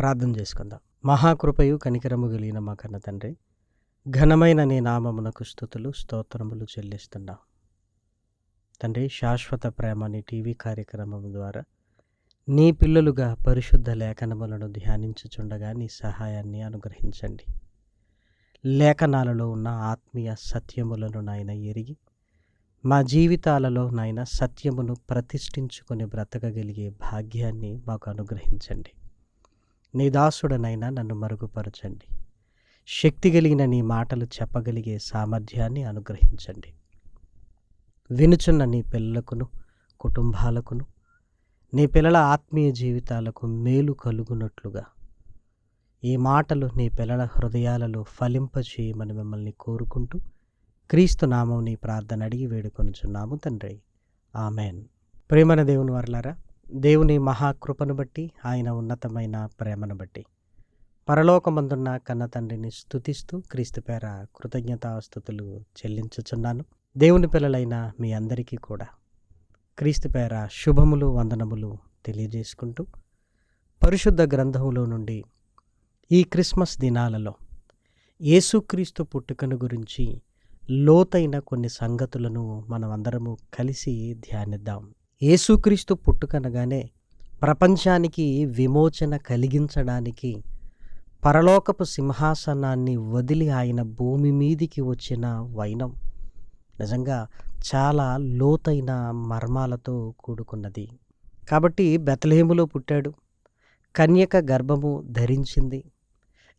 ప్రార్థన చేసుకుందాం. మహాకృపయు కనికరము కలిగిన మా కన్న తండ్రి ఘనమైన నీ నామమునకు స్థుతులు స్తోత్రములు చెల్లిస్తున్నాం. తండ్రి శాశ్వత ప్రేమ నీ టీవీ కార్యక్రమం ద్వారా నీ పిల్లలుగా పరిశుద్ధ లేఖనములను ధ్యానించుచుండగా నీ సహాయాన్ని అనుగ్రహించండి. లేఖనాలలో ఉన్న ఆత్మీయ సత్యములను నాయన ఎరిగి మా జీవితాలలో నాయన సత్యమును ప్రతిష్ఠించుకొని బ్రతకగలిగే భాగ్యాన్ని మాకు అనుగ్రహించండి. నీ దాసుడనైనా నన్ను మరుగుపరచండి. శక్తి కలిగిన నీ మాటలు చెప్పగలిగే సామర్థ్యాన్ని అనుగ్రహించండి. వినుచున్న నీ పిల్లలకును కుటుంబాలకును నీ పిల్లల ఆత్మీయ జీవితాలకు మేలు కలుగునట్లుగా. ఈ మాటలు నీ పిల్లల హృదయాలలో ఫలింపచేయమని మిమ్మల్ని కోరుకుంటూ క్రీస్తు నామం నీ ప్రార్థన అడిగి వేడుకొనుచున్నాము తండ్రి. ఆమెన్. ప్రేమన దేవుని వర్లారా దేవుని మహాకృపను బట్టి ఆయన ఉన్నతమైన ప్రేమను బట్టి. పరలోకమందున్న కన్న తండ్రిని స్తుతిస్తూ క్రీస్తు పేర కృతజ్ఞతాస్థుతులు చెల్లించుచున్నాను. దేవుని పిల్లలైన మీ అందరికీ కూడా క్రీస్తు పేర శుభములు వందనములు తెలియజేసుకుంటూ పరిశుద్ధ గ్రంథములో నుండి ఈ క్రిస్మస్ దినాలలో యేసుక్రీస్తు పుట్టుకను గురించి లోతైన కొన్ని సంగతులను మనం అందరము కలిసి ధ్యానిద్దాం. యేసుక్రీస్తు పుట్టుకనగానే ప్రపంచానికి విమోచన కలిగించడానికి పరలోకపు సింహాసనాన్ని వదిలి ఆయన భూమి మీదికి వచ్చిన వైనం నిజంగా చాలా లోతైన మర్మాలతో కూడుకున్నది. కాబట్టి బెతలేములో పుట్టాడు. కన్యక గర్భము ధరించింది.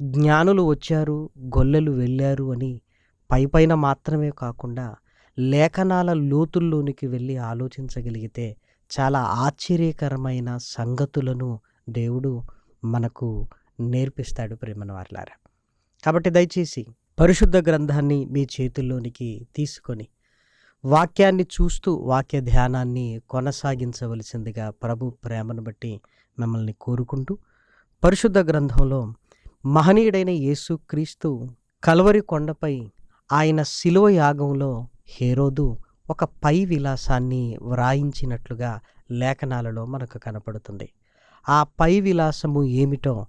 జ్ఞానులు వచ్చారు గొల్లెలు వెళ్ళారు అని పైపైన మాత్రమే కాకుండా లేఖనాల లోతుల్లోనికి వెళ్ళి ఆలోచించగలిగితే చాలా ఆశ్చర్యకరమైన సంగతులను దేవుడు మనకు నేర్పిస్తాడు ప్రేమన వార్లారా కాబట్టి దయచేసి పరిశుద్ధ గ్రంథాన్ని మీ చేతుల్లోనికి తీసుకొని వాక్యాన్ని చూస్తూ వాక్య ధ్యానాన్ని కొనసాగించవలసిందిగా ప్రభు ప్రేమను బట్టి మిమ్మల్ని కోరుకుంటూ పరిశుద్ధ గ్రంథంలో మహనీయుడైన యేసు క్రీస్తు కలవరి కొండపై ఆయన శిలువ యాగంలో హేరోదు ఒక పై విలాసాన్ని వ్రాయించినట్లుగా లేఖనాలలో మనకు కనపడుతుంది. ఆ పై విలాసము ఏమిటో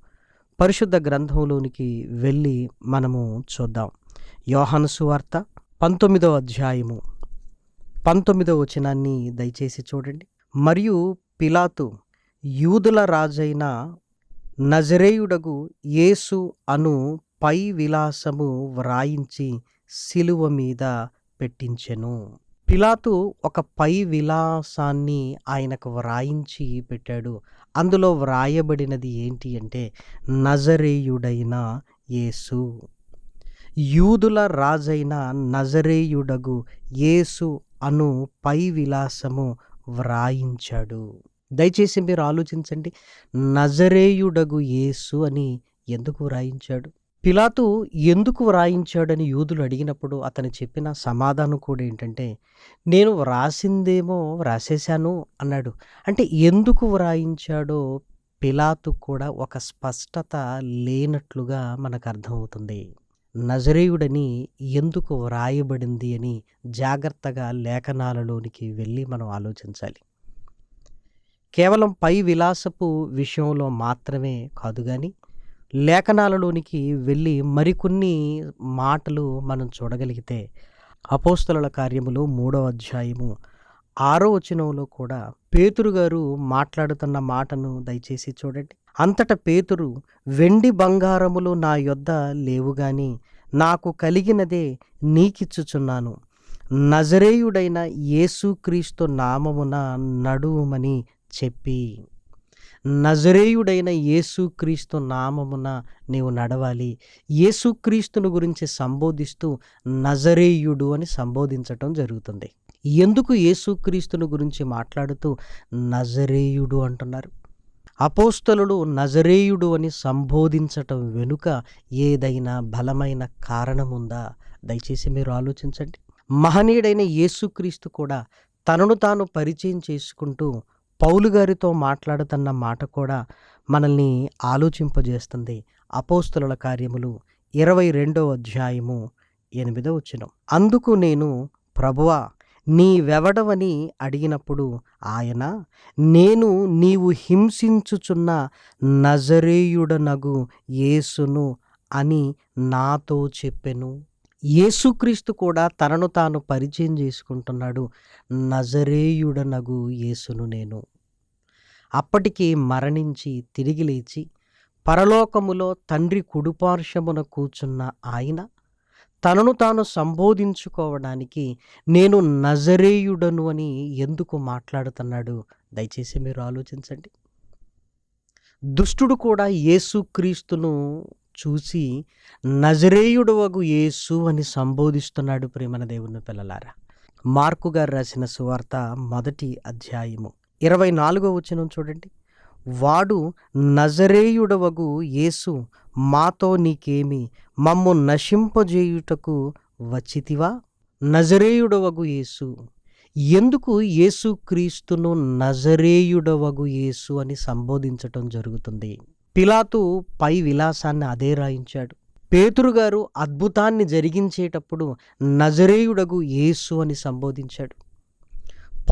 పరిశుద్ధ గ్రంథంలోనికి వెళ్ళి మనము చూద్దాం. యోహాను సువార్త పంతొమ్మిదవ అధ్యాయము. పంతొమ్మిదవ వచనాన్ని దయచేసి చూడండి. మరియు పిలాతు యూదుల రాజైన నజరేయుడగు యేసు అను పై విలాసము వ్రాయించి శిలువ మీద పెట్టించెను. పిలాతు ఒక పై విలాసాన్ని ఆయనకు వ్రాయించి పెట్టాడు. అందులో వ్రాయబడినది ఏంటి అంటే నజరేయుడైన యేసు. యూదుల రాజైన నజరేయుడగు యేసు అను పై విలాసము వ్రాయించాడు. దయచేసి మీరు ఆలోచించండి. నజరేయుడగు యేసు అని ఎందుకు వ్రాయించాడు? పిలాతు ఎందుకు వ్రాయించాడని యూదులు అడిగినప్పుడు అతను చెప్పిన సమాధానం కూడా ఏంటంటే నేను వ్రాసిందేమో వ్రాసేశాను అన్నాడు. అంటే ఎందుకు వ్రాయించాడో పిలాతు కూడా ఒక స్పష్టత లేనట్లుగా మనకు అర్థమవుతుంది. నజరేయుడని ఎందుకు వ్రాయబడింది అని జాగ్రత్తగా లేఖనాలలోనికి వెళ్ళి మనం ఆలోచించాలి. కేవలం పై విలాసపు విషయంలో మాత్రమే కాదు కానీ లేఖనాలలోనికి వెళ్ళి మరికొన్ని మాటలు మనం చూడగలిగితే అపోస్తలుల కార్యములు మూడవ అధ్యాయము ఆరో వచనంలో కూడా పేతురు గారు మాట్లాడుతున్న మాటను దయచేసి చూడండి. అంతట పేతురు వెండి బంగారములు నా యొద్ద లేవు గాని నాకు కలిగినదే నీకిచ్చుచున్నాను. నజరేయుడైన యేసుక్రీస్తు నామమున నడువుమని చెప్పి నజరేయుడైన యేసుక్రీస్తు నామమున నీవు నడవాలి. యేసుక్రీస్తును గురించి సంబోధిస్తూ నజరేయుడు అని సంబోధించటం జరుగుతుంది. ఎందుకు యేసుక్రీస్తును గురించి మాట్లాడుతూ నజరేయుడు అంటున్నారు? అపోస్తలుడు నజరేయుడు అని సంబోధించటం వెనుక ఏదైనా బలమైన కారణముందా? దయచేసి మీరు ఆలోచించండి. మహనీయుడైన యేసుక్రీస్తు కూడా తనను తాను పరిచయం చేసుకుంటూ పౌలు గారితో మాట్లాడుతున్న మాట కూడా మనల్ని ఆలోచింపజేస్తుంది. అపోస్తుల కార్యములు ఇరవై రెండో అధ్యాయము ఎనిమిదో వచ్చిన అందుకు నేను ప్రభువా నీవెవడవని అడిగినప్పుడు ఆయన నేను నీవు హింసించుచున్న నజరేయుడనగు యేసును అని నాతో చెప్పెను. యేసుక్రీస్తు కూడా తనను తాను పరిచయం చేసుకుంటున్నాడు. నజరేయుడనగు యేసును నేను. అప్పటికి మరణించి తిరిగి లేచి పరలోకములో తండ్రి కుడుపార్శ్వమున కూర్చున్న ఆయన తనను తాను సంబోధించుకోవడానికి నేను నజరేయుడను అని ఎందుకు మాట్లాడుతున్నాడు? దయచేసి మీరు ఆలోచించండి. దుష్టుడు కూడా యేసుక్రీస్తును చూసి నజరేయుడవగు యేసు అని సంబోధిస్తున్నాడు ప్రేమన దేవుని పిల్లలారా. మార్కు గారు రాసిన సువార్త మొదటి అధ్యాయము. ఇరవై నాలుగో వచనం చూడండి. వాడు నజరేయుడవగు యేసు మాతో నీకేమి? మమ్ము నశింపజేయుటకు వచ్చితివా? నజరేయుడవగు యేసు. ఎందుకు యేసు క్రీస్తును నజరేయుడవగు యేసు అని సంబోధించటం జరుగుతుంది? పిలాతు పై విలాసాన్ని అదే రాయించాడు. పేతురు గారు అద్భుతాన్ని జరిగించేటప్పుడు నజరేయుడగు యేసు అని సంబోధించాడు.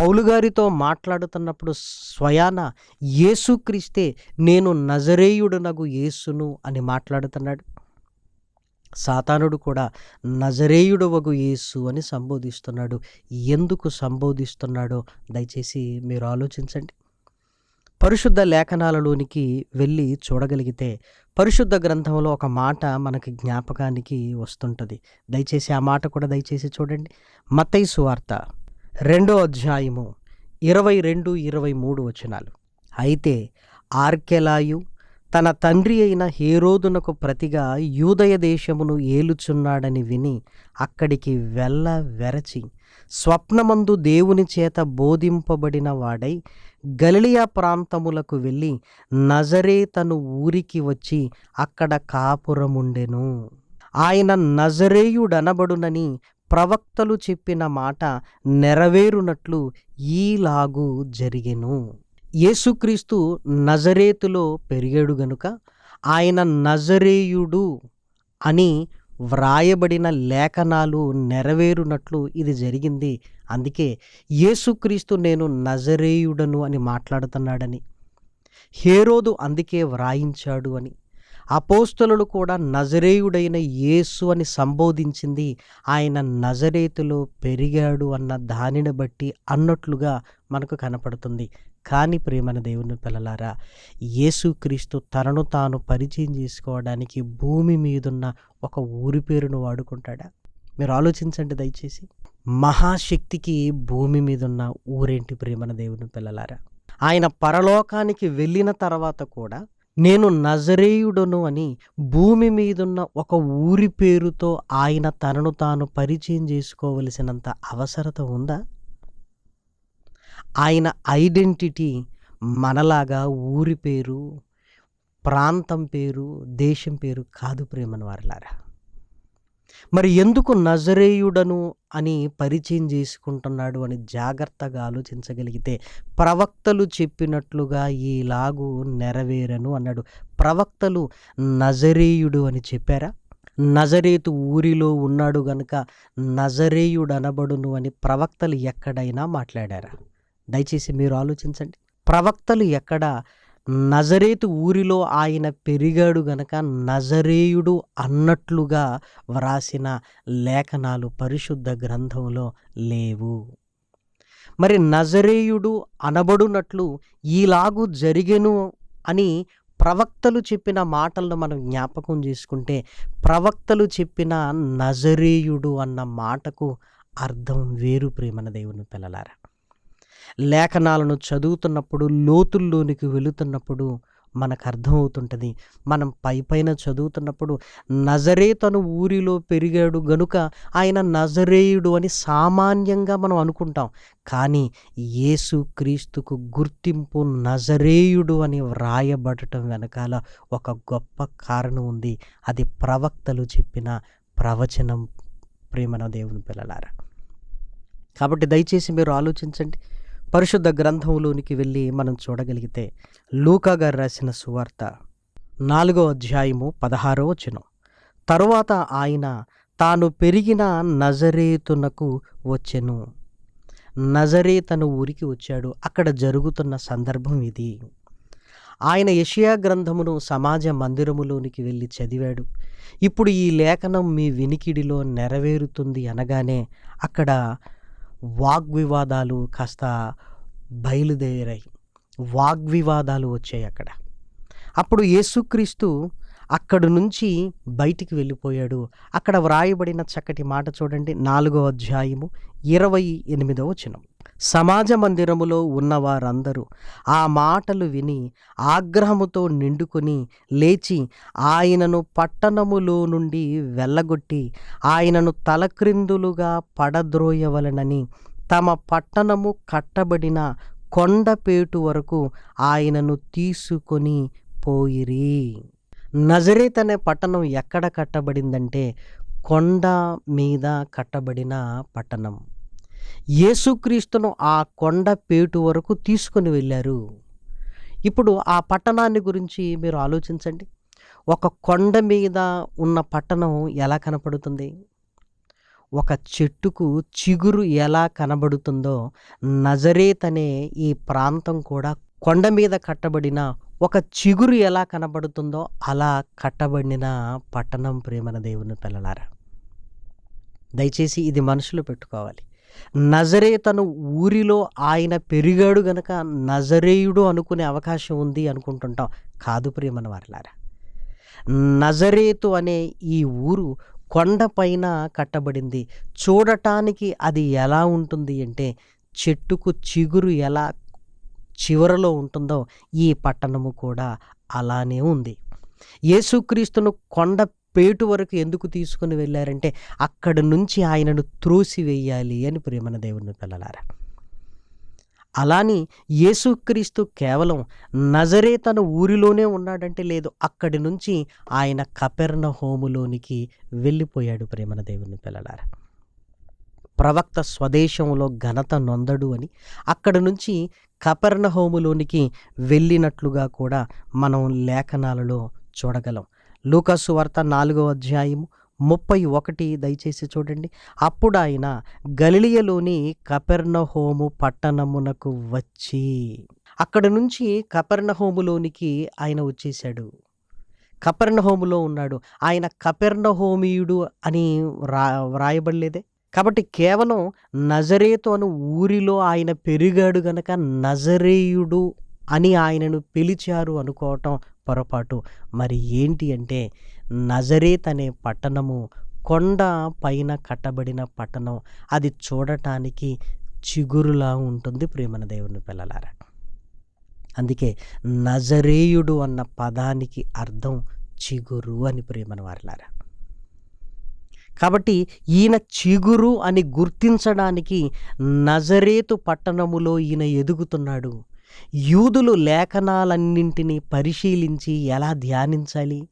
పౌలు గారితో మాట్లాడుతున్నప్పుడు స్వయాన యేసుక్రీస్తే నేను నజరేయుడునగు యేసును అని మాట్లాడుతున్నాడు. సాతానుడు కూడా నజరేయుడవగు యేసు అని సంబోధిస్తున్నాడు. ఎందుకు సంబోధిస్తున్నాడో దయచేసి మీరు ఆలోచించండి. పరిశుద్ధ లేఖనాలలోనికి వెళ్ళి చూడగలిగితే పరిశుద్ధ గ్రంథంలో ఒక మాట మనకి జ్ఞాపకానికి వస్తుంటుంది. దయచేసి ఆ మాట కూడా దయచేసి చూడండి. మతైసు వార్త రెండో అధ్యాయము ఇరవై రెండు ఇరవై మూడు వచనాలు. అయితే ఆర్కెలాయు తన తండ్రి అయిన హేరోదునకు ప్రతిగా యూదయ దేశమును ఏలుచున్నాడని విని అక్కడికి వెళ్ళ వెరచి స్వప్నమందు దేవుని చేత బోధింపబడిన వాడై గలిలియా ప్రాంతములకు వెళ్ళి నజరే తను ఊరికి వచ్చి అక్కడ కాపురముండెను. ఆయన నజరేయుడనబడునని ప్రవక్తలు చెప్పిన మాట నెరవేరునట్లు ఈలాగు జరిగెను. యేసుక్రీస్తు నజరేతులో పెరిగాడు గనుక ఆయన నజరేయుడు అని వ్రాయబడిన లేఖనాలు నెరవేరునట్లు ఇది జరిగింది. అందుకే యేసుక్రీస్తు నేను నజరేయుడను అని మాట్లాడుతున్నాడని హేరోదు అందుకే వ్రాయించాడు అని. అపోస్తులను కూడా నజరేయుడైన యేసు అని సంబోధించింది. ఆయన నజరేతులో పెరిగాడు అన్న దానిని బట్టి అన్నట్లుగా మనకు కనపడుతుంది. కానీ ప్రేమన దేవుని పిల్లలారా యేసుక్రీస్తు తనను తాను పరిచయం చేసుకోవడానికి భూమి మీదున్న ఒక ఊరి పేరును వాడుకుంటాడా? మీరు ఆలోచించండి దయచేసి. మహాశక్తికి భూమి మీదున్న ఊరేంటి ప్రేమన దేవుని పిల్లలారా? ఆయన పరలోకానికి వెళ్ళిన తర్వాత కూడా నేను నజరేయుడను అని భూమి మీదున్న ఒక ఊరి పేరుతో ఆయన తనను తాను పరిచయం చేసుకోవలసినంత అవసరత ఉందా? ఆయన ఐడెంటిటీ మనలాగా ఊరి పేరు ప్రాంతం పేరు దేశం పేరు కాదు ప్రేమను వారిలారా. మరి ఎందుకు నజరేయుడను అని పరిచయం చేసుకుంటున్నాడు అని జాగ్రత్తగా ఆలోచించగలిగితే ప్రవక్తలు చెప్పినట్లుగా ఈలాగు నెరవేరను అన్నాడు. ప్రవక్తలు నజరేయుడు అని చెప్పారా? నజరేతు ఊరిలో ఉన్నాడు గనుక నజరేయుడు అనబడును అని ప్రవక్తలు ఎక్కడైనా మాట్లాడారా? దయచేసి మీరు ఆలోచించండి. ప్రవక్తలు ఎక్కడ నజరేతు ఊరిలో ఆయన పెరిగాడు గనక నజరేయుడు అన్నట్లుగా వ్రాసిన లేఖనాలు పరిశుద్ధ గ్రంథంలో లేవు. మరి నజరేయుడు అనబడునట్లు ఈలాగు జరిగెను అని ప్రవక్తలు చెప్పిన మాటలను మనం జ్ఞాపకం చేసుకుంటే ప్రవక్తలు చెప్పిన నజరేయుడు అన్న మాటకు అర్థం వేరు ప్రేమన దేవుని పిల్లలారా. లేఖనాలను చదువుతున్నప్పుడు లోతుల్లోనికి వెళుతున్నప్పుడు మనకు అర్థమవుతుంటుంది. మనం పై పైన చదువుతున్నప్పుడు నజరే తను ఊరిలో పెరిగాడు గనుక ఆయన నజరేయుడు అని సామాన్యంగా మనం అనుకుంటాం. కానీ యేసు క్రీస్తుకు గుర్తింపు నజరేయుడు అని వ్రాయబడటం వెనకాల ఒక గొప్ప కారణం ఉంది. అది ప్రవక్తలు చెప్పిన ప్రవచనం ప్రేమన దేవుని పిల్లలారా. కాబట్టి దయచేసి మీరు ఆలోచించండి. పరిశుద్ధ గ్రంథంలోనికి వెళ్ళి మనం చూడగలిగితే లూకా గారు రాసిన సువార్త నాలుగో అధ్యాయము పదహారో వచనం. తరువాత ఆయన తాను పెరిగిన నజరేతునకు వచ్చెను. నజరేతను ఊరికి వచ్చాడు. అక్కడ జరుగుతున్న సందర్భం ఇది. ఆయన యషియా గ్రంథమును సమాజ మందిరములోనికి వెళ్ళి చదివాడు. ఇప్పుడు ఈ లేఖనం మీ వినికిడిలో నెరవేరుతుంది అనగానే అక్కడ వాగ్వివాదాలు కాస్త బయలుదేరాయి. వాగ్వివాదాలు వచ్చాయి అక్కడ. అప్పుడు యేసుక్రీస్తు అక్కడి నుంచి బయటికి వెళ్ళిపోయాడు. అక్కడ వ్రాయబడిన చక్కటి మాట చూడండి. నాలుగో అధ్యాయము ఇరవై ఎనిమిదవ వచనం. సమాజ మందిరములో ఉన్నవారందరూ ఆ మాటలు విని ఆగ్రహముతో నిండుకొని లేచి ఆయనను పట్టణములో నుండి వెళ్ళగొట్టి ఆయనను తలక్రిందులుగా పడద్రోయవలనని తమ పట్టణము కట్టబడిన కొండపేటు వరకు ఆయనను తీసుకొని పోయిరి. నజరేత్ అనే పట్టణం ఎక్కడ కట్టబడిందంటే కొండ మీద కట్టబడిన పట్టణం. యేసుక్రీస్తును ఆ కొండ పేటు వరకు తీసుకొని వెళ్ళారు. ఇప్పుడు ఆ పట్టణాన్ని గురించి మీరు ఆలోచించండి. ఒక కొండ మీద ఉన్న పట్టణం ఎలా కనపడుతుంది? ఒక చెట్టుకు చిగురు ఎలా కనబడుతుందో నజరేత్ అనే ఈ ప్రాంతం కూడా కొండ మీద కట్టబడిన ఒక చిగురు ఎలా కనబడుతుందో అలా కట్టబడిన పట్టణం ప్రేమన దేవుని పిల్లలారా. దయచేసి ఇది మనసులో పెట్టుకోవాలి. నజరే తను ఊరిలో ఆయన పెరిగాడు గనక నజరేయుడు అనుకునే అవకాశం ఉంది అనుకుంటుంటాం. కాదు ప్రేమన వారిలారా నజరేతు అనే ఈ ఊరు కొండపైన కట్టబడింది. చూడటానికి అది ఎలా ఉంటుంది అంటే చెట్టుకు చిగురు ఎలా చివరలో ఉంటుందో ఈ పట్టణము కూడా అలానే ఉంది. యేసుక్రీస్తును కొండ పేటు వరకు ఎందుకు తీసుకుని వెళ్ళారంటే అక్కడి నుంచి ఆయనను త్రోసివేయాలి అని ప్రేమన దేవుని పిల్లలారా. అలాని యేసుక్రీస్తు కేవలం నజరే తన ఊరిలోనే ఉన్నాడంటే లేదు అక్కడి నుంచి ఆయన కపెర్ణ హోములోనికి వెళ్ళిపోయాడు ప్రేమన దేవుని పిల్లలారా. ప్రవక్త స్వదేశంలో ఘనత నొందడు అని అక్కడి నుంచి కపెర్ణ హోములోనికి వెళ్ళినట్లుగా కూడా మనం లేఖనాలలో చూడగలం. లూకాసు వార్త నాలుగో అధ్యాయము ముప్పై ఒకటి దయచేసి చూడండి. అప్పుడు ఆయన గలిలియలోని కపెర్ణహోము పట్టణమునకు వచ్చి అక్కడి నుంచి కపెర్ణహోములోనికి ఆయన వచ్చేశాడు. కపెర్ణహోములో ఉన్నాడు. ఆయన కపెర్ణహోమీయుడు అని వ్రా వ్రాయబడలేదే. కాబట్టి కేవలం నజరేతు అను ఊరిలో ఆయన పెరిగాడు గనక నజరేయుడు అని ఆయనను పిలిచారు అనుకోవటం పొరపాటు. మరి ఏంటి అంటే నజరేత్ అనే పట్టణము కొండ పైన కట్టబడిన పట్టణం. అది చూడటానికి చిగురులా ఉంటుంది ప్రేమన దేవుని పిల్లలారా. అందుకే నజరేయుడు అన్న పదానికి అర్థం చిగురు అని ప్రేమన వారిలారా. కాబట్టి ఈయన చిగురు అని గుర్తించడానికి నజరేతు పట్టణములో ఈయన ఎదుగుతున్నాడు. యూదులు లేఖనాలన్నింటినీ పరిశీలించి ఎలా ధ్యానించాలి?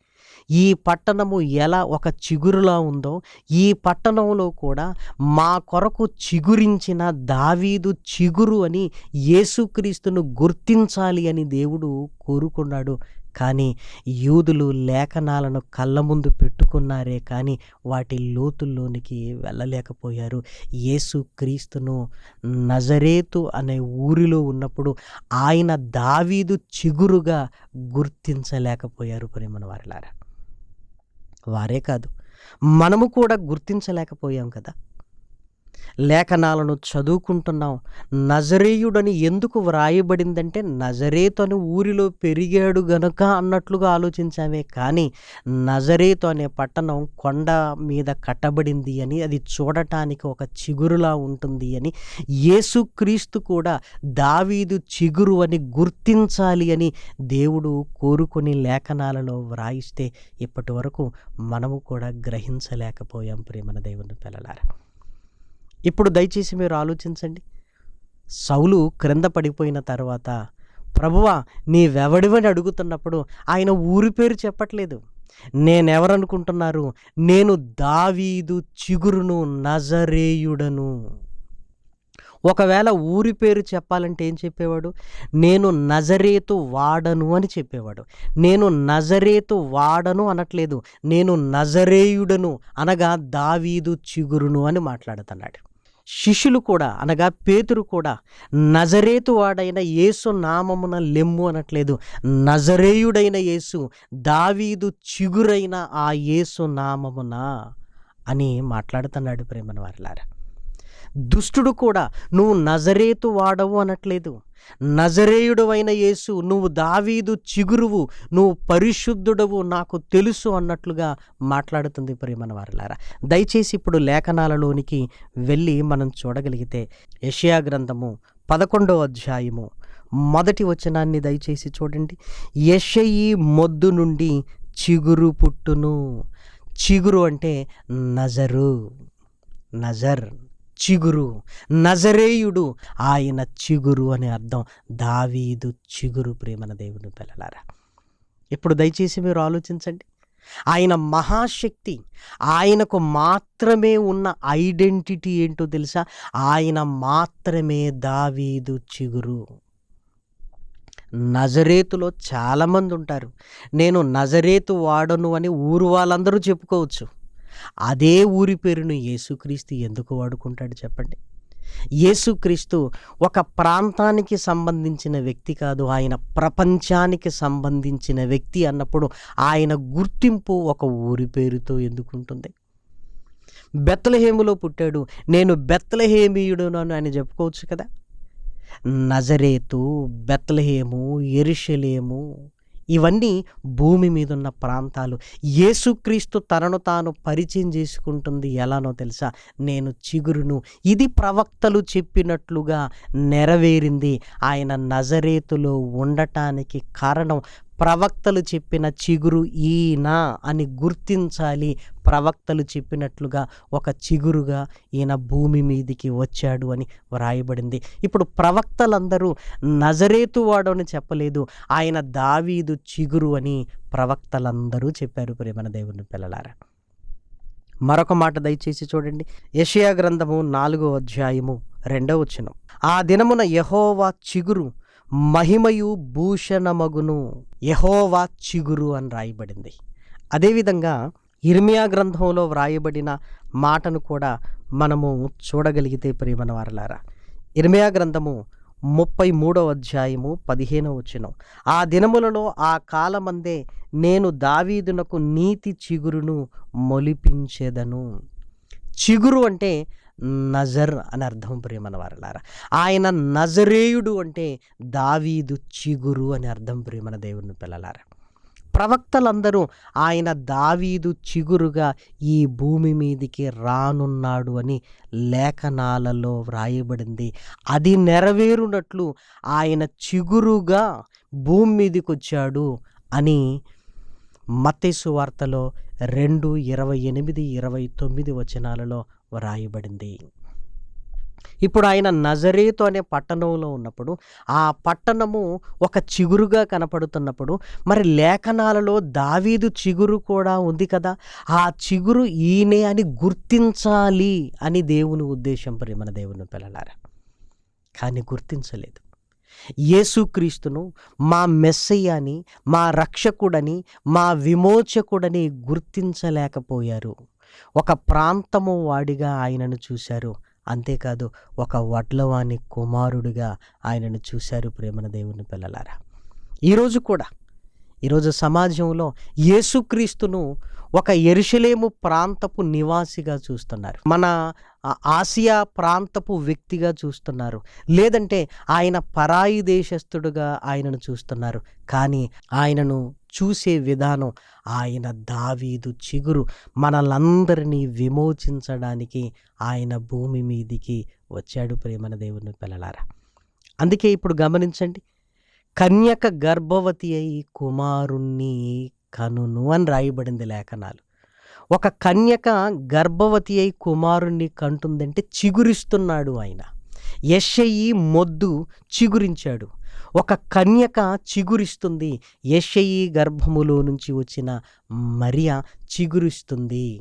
ఈ పట్టణము ఎలా ఒక చిగురులా ఉందో ఈ పట్టణంలో కూడా మా కొరకు చిగురించిన దావీదు చిగురు అని యేసుక్రీస్తును గుర్తించాలి అని దేవుడు కోరుకున్నాడు. కానీ యూదులు లేఖనాలను కళ్ళ ముందు పెట్టుకున్నారే కానీ వాటి లోతుల్లోనికి వెళ్ళలేకపోయారు. యేసు క్రీస్తును నజరేతు అనే ఊరిలో ఉన్నప్పుడు ఆయన దావీదు చిగురుగా గుర్తించలేకపోయారు ప్రేమన వారిలారా. వారే కాదు. మనము కూడా గుర్తించలేకపోయాం కదా. లేఖనాలను చదువుకుంటున్నాం. నజరేయుడని ఎందుకు వ్రాయబడిందంటే నజరేతు ఊరిలో పెరిగాడు గనుక అన్నట్లుగా ఆలోచించామే కానీ నజరేతు అనే పట్టణం కొండ మీద కట్టబడింది అని అది చూడటానికి ఒక చిగురులా ఉంటుంది అని యేసుక్రీస్తు కూడా దావీదు చిగురు అని గుర్తించాలి అని దేవుడు కోరుకొని లేఖనాలలో వ్రాయిస్తే ఇప్పటి వరకు మనము కూడా గ్రహించలేకపోయాం ప్రేమన దేవుని పిల్లలారా. ఇప్పుడు దయచేసి మీరు ఆలోచించండి. సౌలు క్రింద పడిపోయిన తర్వాత ప్రభువా నీవెవడివని అడుగుతున్నప్పుడు ఆయన ఊరి పేరు చెప్పట్లేదు. నేనెవరనుకుంటున్నారు? నేను దావీదు చిగురును నజరేయుడను. ఒకవేళ ఊరి పేరు చెప్పాలంటే ఏం చెప్పేవాడు? నేను నజరేతు వాడను అని చెప్పేవాడు. నేను నజరేతు వాడను అనట్లేదు. నేను నజరేయుడను అనగా దావీదు చిగురును అని మాట్లాడుతున్నాడు. శిష్యులు కూడా అనగా పేతురు కూడా నజరేతు వాడైన యేసు నామమున లెమ్ము అనట్లేదు. నజరేయుడైన యేసు దావీదు చిగురైన ఆ యేసు నామమున అని మాట్లాడుతున్నాడు ప్రేమన వారిలారా. దుష్టుడు కూడా నువ్వు నజరేతు వాడవు అనట్లేదు. నజరేయుడు అయిన యేసు నువ్వు దావీదు చిగురువు నువ్వు పరిశుద్ధుడవు నాకు తెలుసు అన్నట్లుగా మాట్లాడుతుంది ప్రేమన వారిలారా. దయచేసి ఇప్పుడు లేఖనాలలోనికి వెళ్ళి మనం చూడగలిగితే యషయా గ్రంథము పదకొండో అధ్యాయము మొదటి వచనాన్ని దయచేసి చూడండి. యషయి మొద్దు నుండి చిగురు పుట్టును. చిగురు అంటే నజరు. నజర్. చిగురు నజరేయుడు ఆయన చిగురు అనే అర్థం. దావీదు చిగురు ప్రేమన దేవుని పిల్లలారా. ఇప్పుడు దయచేసి మీరు ఆలోచించండి. ఆయన మహాశక్తి ఆయనకు మాత్రమే ఉన్న ఐడెంటిటీ ఏంటో తెలుసా? ఆయన మాత్రమే దావీదు చిగురు. నజరేతులో చాలామంది ఉంటారు. నేను నజరేతు వాడను అని ఊరు వాళ్ళందరూ చెప్పుకోవచ్చు. అదే ఊరి పేరును యేసుక్రీస్తు ఎందుకు వాడుకుంటాడు చెప్పండి? యేసుక్రీస్తు ఒక ప్రాంతానికి సంబంధించిన వ్యక్తి కాదు ఆయన ప్రపంచానికి సంబంధించిన వ్యక్తి అన్నప్పుడు ఆయన గుర్తింపు ఒక ఊరి పేరుతో ఎందుకుంటుంది? బెత్తలహేములో పుట్టాడు నేను బెత్తలహేమీయుడును అని ఆయన చెప్పుకోవచ్చు కదా? నజరేతు బెత్తలహేము ఎరుషలేము ఇవన్నీ భూమి మీద ఉన్న ప్రాంతాలు. యేసుక్రీస్తు తనను తాను పరిచయం చేసుకుంటుంది ఎలానో తెలుసా? నేను చిగురును. ఇది ప్రవక్తలు చెప్పినట్లుగా నెరవేరింది. ఆయన నజరేతులో ఉండటానికి కారణం ప్రవక్తలు చెప్పిన చిగురు ఈయన అని గుర్తించాలి. ప్రవక్తలు చెప్పినట్లుగా ఒక చిగురుగా ఈయన భూమి మీదికి వచ్చాడు అని వ్రాయబడింది. ఇప్పుడు ప్రవక్తలందరూ నజరేతువాడు అని చెప్పలేదు. ఆయన దావీదు చిగురు అని ప్రవక్తలందరూ చెప్పారు. ప్రేమన దేవుని పిల్లలారా మరొక మాట దయచేసి చూడండి. యషియా గ్రంథము నాలుగో అధ్యాయము రెండవ వచనం. ఆ దినమున యహోవా చిగురు మహిమయు భూషణమగును. యహోవా చిగురు అని రాయబడింది. అదేవిధంగా ఇర్మియా గ్రంథంలో వ్రాయబడిన మాటను కూడా మనము చూడగలిగితే ప్రియమన వారలారా ఇర్మియా గ్రంథము ముప్పై మూడవ అధ్యాయము పదిహేనవ వచనం. ఆ దినములలో ఆ కాలమందే నేను దావీదునకు నీతి చిగురును మొలిపించేదను. చిగురు అంటే నజర్ అని అర్థం ప్రియమన వారలారా ఆయన నజరేయుడు అంటే దావీదు చిగురు అని అర్థం ప్రియమన దేవుని పిల్లలారా. ప్రవక్తలందరూ ఆయన దావీదు చిగురుగా ఈ భూమి మీదికి రానున్నాడు అని లేఖనాలలో వ్రాయబడింది. అది నెరవేరునట్లు ఆయన చిగురుగా భూమి మీదకి వచ్చాడు అని మతేసు వార్తలో రెండు ఇరవై ఎనిమిది ఇరవై తొమ్మిది వచనాలలో వ్రాయబడింది. ఇప్పుడు ఆయన నజరేతు అనే పట్టణంలో ఉన్నప్పుడు ఆ పట్టణము ఒక చిగురుగా కనపడుతున్నప్పుడు మరి లేఖనాలలో దావీదు చిగురు కూడా ఉంది కదా? ఆ చిగురు ఈయనే అని గుర్తించాలి అని దేవుని ఉద్దేశం ప్రేమన దేవుని పిల్లలారా. కానీ గుర్తించలేదు. యేసుక్రీస్తును మా మెస్సయ్యని మా రక్షకుడని మా విమోచకుడని గుర్తించలేకపోయారు. ఒక ప్రాంతము వాడిగా ఆయనను చూశారు. అంతేకాదు ఒక వడ్లవాణి కుమారుడిగా ఆయనను చూశారు ప్రేమన దేవుని పిల్లలారా. ఈరోజు కూడా ఈరోజు సమాజంలో యేసుక్రీస్తును ఒక ఎరుషలేము ప్రాంతపు నివాసిగా చూస్తున్నారు. మన ఆసియా ప్రాంతపు వ్యక్తిగా చూస్తున్నారు. లేదంటే ఆయన పరాయి దేశస్థుడుగా ఆయనను చూస్తున్నారు. కానీ ఆయనను చూసే విధానం ఆయన దావీదు చిగురు మనలందరినీ విమోచించడానికి ఆయన భూమి మీదికి వచ్చాడు ప్రేమన దేవుని పిల్లలారా. అందుకే ఇప్పుడు గమనించండి. కన్యక గర్భవతి అయి కుమారుణ్ణి కనును అని రాయబడింది లేఖనాలు. ఒక కన్యక గర్భవతి అయి కుమారుణ్ణి కంటుందంటే చిగురిస్తున్నాడు ఆయన. యెషయి మొద్దు చిగురించాడు. ఒక కన్యక చిగురిస్తుంది. యెషయి గర్భములో నుంచి వచ్చిన మరియ చిగురిస్తుంది.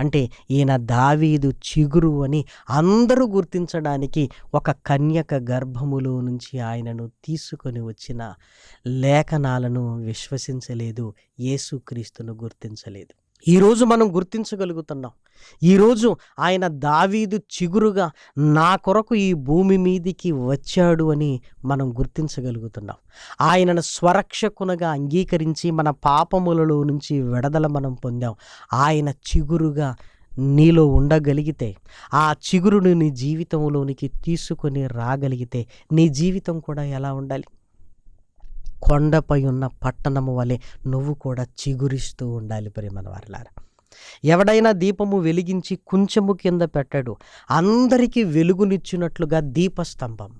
అంటే ఈయన దావీదు చిగురు అని అందరూ గుర్తించడానికి ఒక కన్యక గర్భములో నుంచి ఆయనను తీసుకొని వచ్చిన లేఖనాలను విశ్వసించలేదు. యేసుక్రీస్తును గుర్తించలేదు. ఈరోజు మనం గుర్తించగలుగుతున్నాం. ఈరోజు ఆయన దావీదు చిగురుగా నా కొరకు ఈ భూమి మీదికి వచ్చాడు అని మనం గుర్తించగలుగుతున్నాం. ఆయనను స్వరక్షకునగా అంగీకరించి మన పాపములలో నుంచి విడదల మనం పొందాం. ఆయన చిగురుగా నీలో ఉండగలిగితే ఆ చిగురుని నీ జీవితంలోనికి తీసుకొని రాగలిగితే నీ జీవితం కూడా ఎలా ఉండాలి? కొండపై ఉన్న పట్టణము వలె నువ్వు కూడా చిగురిస్తూ ఉండాలి ప్రేమన వారిలారా. ఎవడైనా దీపము వెలిగించి కుంచెము కింద పెట్టాడు అందరికీ వెలుగునిచ్చినట్లుగా దీపస్తంభం.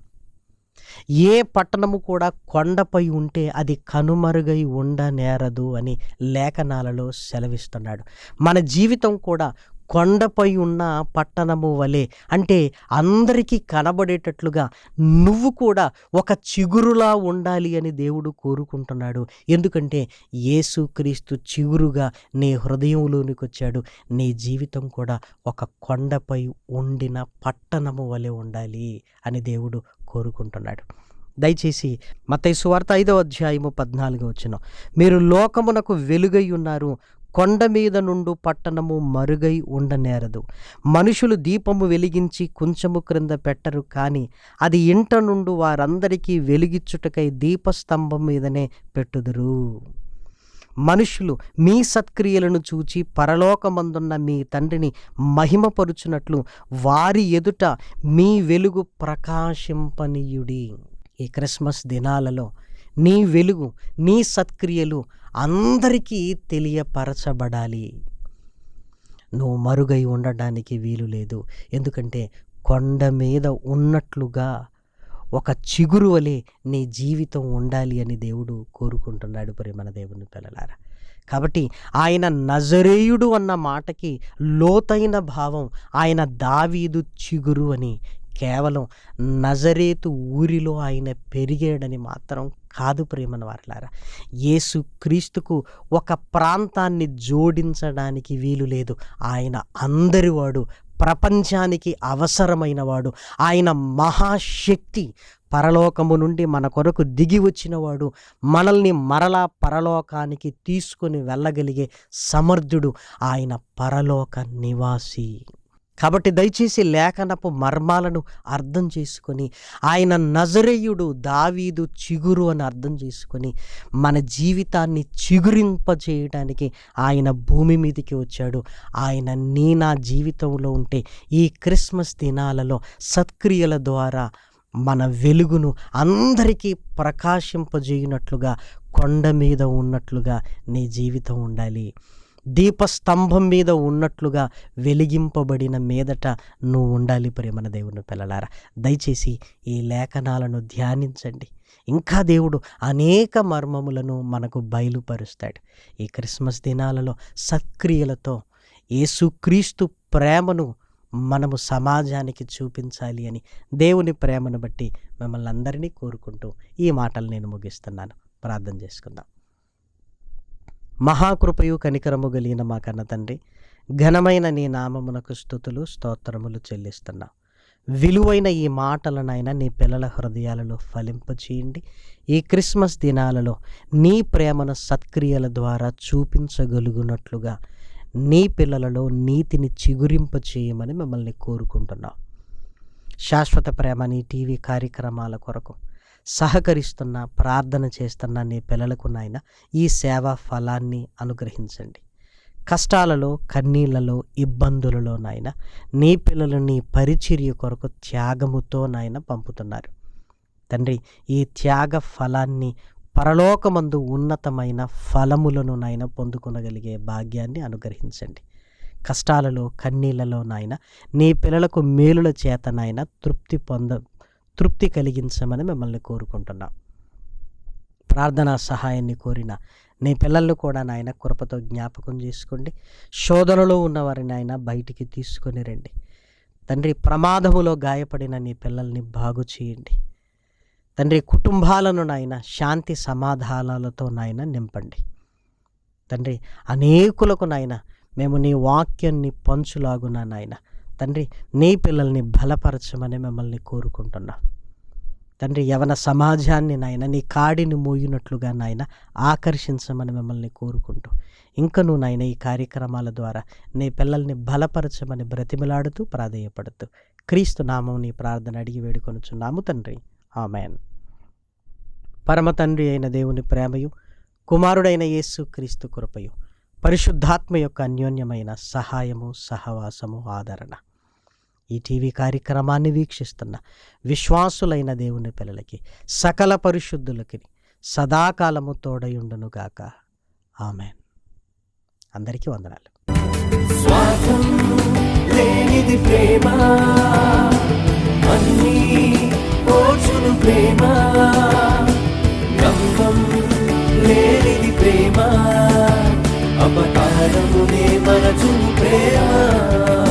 ఏ పట్టణము కూడా కొండపై ఉంటే అది కనుమరుగై ఉండనేరదు అని లేఖనాలలో సెలవిస్తున్నాడు. మన జీవితం కూడా కొండపై ఉన్న పట్టణము వలె అంటే అందరికీ కనబడేటట్లుగా నువ్వు కూడా ఒక చిగురులా ఉండాలి అని దేవుడు కోరుకుంటున్నాడు. ఎందుకంటే యేసుక్రీస్తు చిగురుగా నీ హృదయంలోనికి వచ్చాడు. నీ జీవితం కూడా ఒక కొండపై ఉండిన పట్టణము వలె ఉండాలి అని దేవుడు కోరుకుంటున్నాడు. దయచేసి మత్తయి సువార్త ఐదవ అధ్యాయము పద్నాలుగు వచ్చిన మీరు లోకమునకు వెలుగై ఉన్నారు. కొండ మీద నుండు పట్టణము మరుగై ఉండనేరదు. మనుషులు దీపము వెలిగించి కుంచము క్రింద పెట్టరు కానీ అది ఇంట నుండు వారందరికీ వెలిగించుటకై దీపస్తంభం మీదనే పెట్టుదురు. మనుషులు మీ సత్క్రియలను చూచి పరలోకమందున్న మీ తండ్రిని మహిమపరుచునట్లు వారి ఎదుట మీ వెలుగు ప్రకాశింపనీయుడి. ఈ క్రిస్మస్ దినాలలో నీ వెలుగు నీ సత్క్రియలు అందరికీ తెలియపరచబడాలి. నువ్వు మరుగై ఉండడానికి వీలు లేదు. ఎందుకంటే కొండ మీద ఉన్నట్లుగా ఒక చిగురు వలె నీ జీవితం ఉండాలి అని దేవుడు కోరుకుంటున్నాడు ప్రేమన దేవుని పిల్లలారా. కాబట్టి ఆయన నజరేయుడు అన్న మాటకి లోతైన భావం ఆయన దావీదు చిగురు అని కేవలం నజరేతు ఊరిలో ఆయన పెరిగాడని మాత్రం కాదు ప్రేమను వారలారా. యేసు క్రీస్తుకు ఒక ప్రాంతాన్ని జోడించడానికి వీలు లేదు. ఆయన అందరివాడు ప్రపంచానికి అవసరమైనవాడు ఆయన మహాశక్తి పరలోకము నుండి మన కొరకు దిగి వచ్చినవాడు మనల్ని మరలా పరలోకానికి తీసుకొని వెళ్ళగలిగే సమర్థుడు ఆయన పరలోక నివాసి. కాబట్టి దయచేసి లేఖనపు మర్మాలను అర్థం చేసుకొని ఆయన నజరేయుడు దావీదు చిగురు అని అర్థం చేసుకొని మన జీవితాన్ని చిగురింపజేయడానికి ఆయన భూమి మీదకి వచ్చాడు. ఆయన నీ నా జీవితంలో ఉంటే ఈ క్రిస్మస్ దినాలలో సత్క్రియల ద్వారా మన వెలుగును అందరికీ ప్రకాశింపజేయునట్లుగా కొండ మీద ఉన్నట్లుగా నీ జీవితం ఉండాలి. దీపస్తంభం మీద ఉన్నట్లుగా వెలిగింపబడిన మీదట నువ్వు ఉండాలి ప్రేమన దేవుని పిల్లలారా. దయచేసి ఈ లేఖనాలను ధ్యానించండి. ఇంకా దేవుడు అనేక మర్మములను మనకు బయలుపరుస్తాడు. ఈ క్రిస్మస్ దినాలలో సత్క్రియలతో యేసుక్రీస్తు ప్రేమను మనము సమాజానికి చూపించాలి అని దేవుని ప్రేమను బట్టి మిమ్మల్ని అందరినీ కోరుకుంటూ ఈ మాటలు నేను ముగిస్తున్నాను. ప్రార్థన చేసుకుందాం. మహాకృపయు కనికరము గలిగిన మా కన్న తండ్రి ఘనమైన నీ నామమునకు స్థుతులు స్తోత్రములు చెల్లిస్తున్నా. విలువైన ఈ మాటలనైనా నీ పిల్లల హృదయాలలో ఫలింపచేయండి ఈ క్రిస్మస్ దినాలలో నీ ప్రేమను సత్క్రియల ద్వారా చూపించగలుగునట్లుగా నీ పిల్లలలో నీతిని చిగురింప చేయమని మిమ్మల్ని కోరుకుంటున్నాం. శాశ్వత ప్రేమ నీ టీవీ కార్యక్రమాల కొరకు సహకరిస్తున్న ప్రార్థన చేస్తున్న నీ పిల్లలకు నాయన ఈ సేవా ఫలాన్ని అనుగ్రహించండి. కష్టాలలో కన్నీళ్ళలో ఇబ్బందులలో నాయన నీ పిల్లలు నీ పరిచర్య కొరకు త్యాగముతో నాయన పంపుతున్నారు. తండ్రి ఈ త్యాగ ఫలాన్ని పరలోకమందు ఉన్నతమైన ఫలములను నాయన పొందుకునగలిగే భాగ్యాన్ని అనుగ్రహించండి. కష్టాలలో కన్నీళ్ళలో నాయన నీ పిల్లలకు మేలుల చేత నాయన తృప్తి పొంద తృప్తి కలిగించమని మిమ్మల్ని కోరుకుంటున్నాం. ప్రార్థనా సహాయాన్ని కోరిన నీ పిల్లల్ని కూడా నాయన కృపతో జ్ఞాపకం చేసుకోండి. శోధనలో ఉన్నవారిని ఆయన బయటికి తీసుకొని రండి. తండ్రి ప్రమాదములో గాయపడిన నీ పిల్లల్ని బాగు చేయండి. తండ్రి కుటుంబాలను నాయన శాంతి సమాధానాలతో నాయన నింపండి. తండ్రి అనేకులకు నాయన మేము నీ వాక్యాన్ని పంచులాగున నాయన తండ్రి నీ పిల్లల్ని బలపరచమని మిమ్మల్ని కోరుకుంటున్నా. తండ్రి యవన సమాజాన్ని నాయన నీ కాడిని మోయినట్లుగా నాయన ఆకర్షించమని మిమ్మల్ని కోరుకుంటూ ఇంకనూ నాయన ఈ కార్యక్రమాల ద్వారా నీ పిల్లల్ని బలపరచమని బ్రతిమలాడుతూ ప్రాధేయపడుతూ క్రీస్తు నామం నీ ప్రార్థన అడిగి వేడుకొనుచున్నాము తండ్రి. ఆమెన్. పరమ తండ్రి అయిన దేవుని ప్రేమయు కుమారుడైన యేసు క్రీస్తు కృపయు పరిశుద్ధాత్మ యొక్క అన్యోన్యమైన సహాయము సహవాసము ఆదరణ. ఈ టీవీ కార్యక్రమాన్ని వీక్షిస్తున్న విశ్వాసులైన దేవుని పిల్లలకి సకల పరిశుద్ధులకి సదాకాలము తోడయుండునుగాక ఆమె అందరికీ వందనాలు. స్వార్థం లేనిది ప్రేమ అన్నీ ఓర్చును ప్రేమ. గంగం లేనిది ప్రేమ అపకారమునే మరచును ప్రేమ.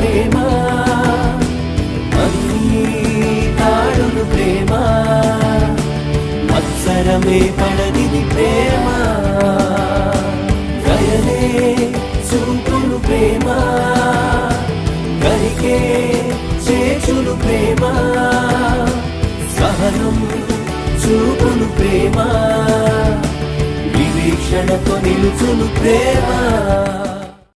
ప్రేమ. అన్నీ తాడును ప్రేమ. మత్సరమే పడనిది ప్రేమ. దయనే చూపును ప్రేమ. కరికే చేచును ప్రేమ. సహనం చూపును ప్రేమ. వివీక్షణతో నిలుచును ప్రేమ.